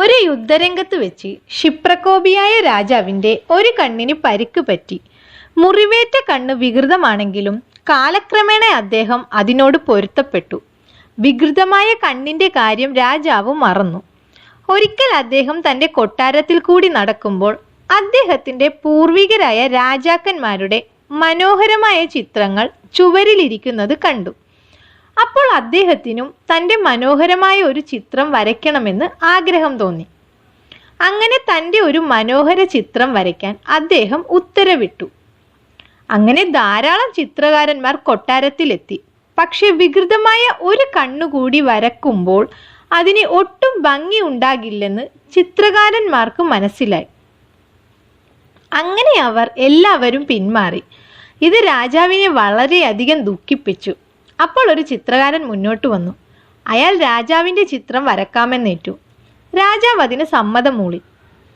ഒരു യുദ്ധരംഗത്ത് വെച്ച് ക്ഷിപ്രകോപിയായ രാജാവിന്റെ ഒരു കണ്ണിന് പരിക്ക് പറ്റി. മുറിവേറ്റ കണ്ണ് വികൃതമാണെങ്കിലും കാലക്രമേണ അദ്ദേഹം അതിനോട് പൊരുത്തപ്പെട്ടു. വികൃതമായ കണ്ണിന്റെ കാര്യം രാജാവ് മറന്നു. ഒരിക്കൽ അദ്ദേഹം തന്റെ കൊട്ടാരത്തിൽ കൂടി നടക്കുമ്പോൾ അദ്ദേഹത്തിന്റെ പൂർവികരായ രാജാക്കന്മാരുടെ മനോഹരമായ ചിത്രങ്ങൾ ചുവരിലിരിക്കുന്നത് കണ്ടു. അപ്പോൾ അദ്ദേഹത്തിനും തന്റെ മനോഹരമായ ഒരു ചിത്രം വരയ്ക്കണമെന്ന് ആഗ്രഹം തോന്നി. അങ്ങനെ തന്റെ ഒരു മനോഹര ചിത്രം വരയ്ക്കാൻ അദ്ദേഹം ഉത്തരവിട്ടു. അങ്ങനെ ധാരാളം ചിത്രകാരന്മാർ കൊട്ടാരത്തിലെത്തി. പക്ഷെ വികൃതമായ ഒരു കണ്ണുകൂടി വരക്കുമ്പോൾ അതിന് ഒട്ടും ഭംഗി ഉണ്ടാകില്ലെന്ന് ചിത്രകാരന്മാർക്ക് മനസ്സിലായി. അങ്ങനെ അവർ എല്ലാവരും പിന്മാറി. ഇത് രാജാവിനെ വളരെയധികം ദുഃഖിപ്പിച്ചു. അപ്പോൾ ഒരു ചിത്രകാരൻ മുന്നോട്ട് വന്നു. അയാൾ രാജാവിന്റെ ചിത്രം വരക്കാമെന്നേറ്റു. രാജാവ് അതിന് സമ്മതം മൂളി.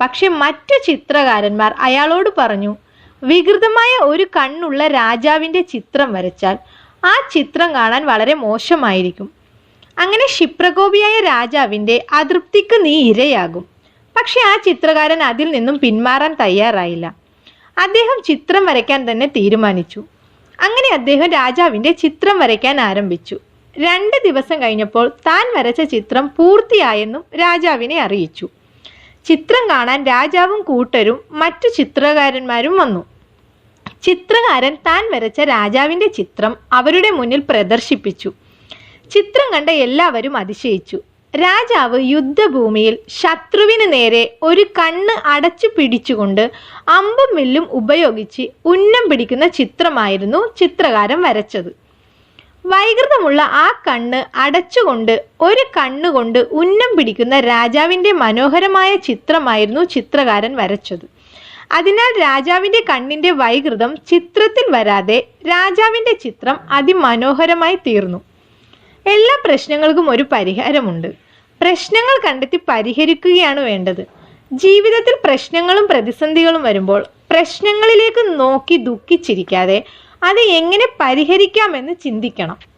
പക്ഷെ മറ്റു ചിത്രകാരന്മാർ അയാളോട് പറഞ്ഞു വികൃതമായ ഒരു കണ്ണുള്ള രാജാവിന്റെ ചിത്രം വരച്ചാൽ ആ ചിത്രം കാണാൻ വളരെ മോശമായിരിക്കും. അങ്ങനെ ക്ഷിപ്രകോപിയായ രാജാവിന്റെ അതൃപ്തിക്ക് നീ ഇരയാകും. പക്ഷെ ആ ചിത്രകാരൻ അതിൽ നിന്നും പിന്മാറാൻ തയ്യാറായില്ല. അദ്ദേഹം ചിത്രം വരയ്ക്കാൻ തന്നെ തീരുമാനിച്ചു. അങ്ങനെ അദ്ദേഹം രാജാവിന്റെ ചിത്രം വരയ്ക്കാൻ ആരംഭിച്ചു. രണ്ട് ദിവസം കഴിഞ്ഞപ്പോൾ താൻ വരച്ച ചിത്രം പൂർത്തിയായെന്നും രാജാവിനെ അറിയിച്ചു. ചിത്രം കാണാൻ രാജാവും കൂട്ടരും മറ്റു ചിത്രകാരന്മാരും വന്നു. ചിത്രകാരൻ താൻ വരച്ച രാജാവിന്റെ ചിത്രം അവരുടെ മുന്നിൽ പ്രദർശിപ്പിച്ചു. ചിത്രം കണ്ട എല്ലാവരും അതിശയിച്ചു. രാജാവ് യുദ്ധഭൂമിയിൽ ശത്രുവിന് നേരെ ഒരു കണ്ണ് അടച്ചു പിടിച്ചുകൊണ്ട് അമ്പും വില്ലും ഉപയോഗിച്ച് ഉന്നം പിടിക്കുന്ന ചിത്രമായിരുന്നു ചിത്രകാരൻ വരച്ചത്. വൈകൃതമുള്ള ആ കണ്ണ് അടച്ചുകൊണ്ട് ഒരു കണ്ണുകൊണ്ട് ഉന്നം പിടിക്കുന്ന രാജാവിന്റെ മനോഹരമായ ചിത്രമായിരുന്നു ചിത്രകാരൻ വരച്ചത്. അതിനാൽ രാജാവിന്റെ കണ്ണിന്റെ വൈകൃതം ചിത്രത്തിൽ വരാതെ രാജാവിന്റെ ചിത്രം അതിമനോഹരമായി തീർന്നു. എല്ലാ പ്രശ്നങ്ങൾക്കും ഒരു പരിഹാരമുണ്ട്. പ്രശ്നങ്ങൾ കണ്ടെത്തി പരിഹരിക്കുകയാണ് വേണ്ടത്. ജീവിതത്തിൽ പ്രശ്നങ്ങളും പ്രതിസന്ധികളും വരുമ്പോൾ പ്രശ്നങ്ങളിലേക്ക് നോക്കി ദുഃഖിച്ചിരിക്കാതെ അത് എങ്ങനെ പരിഹരിക്കാമെന്ന് ചിന്തിക്കണം.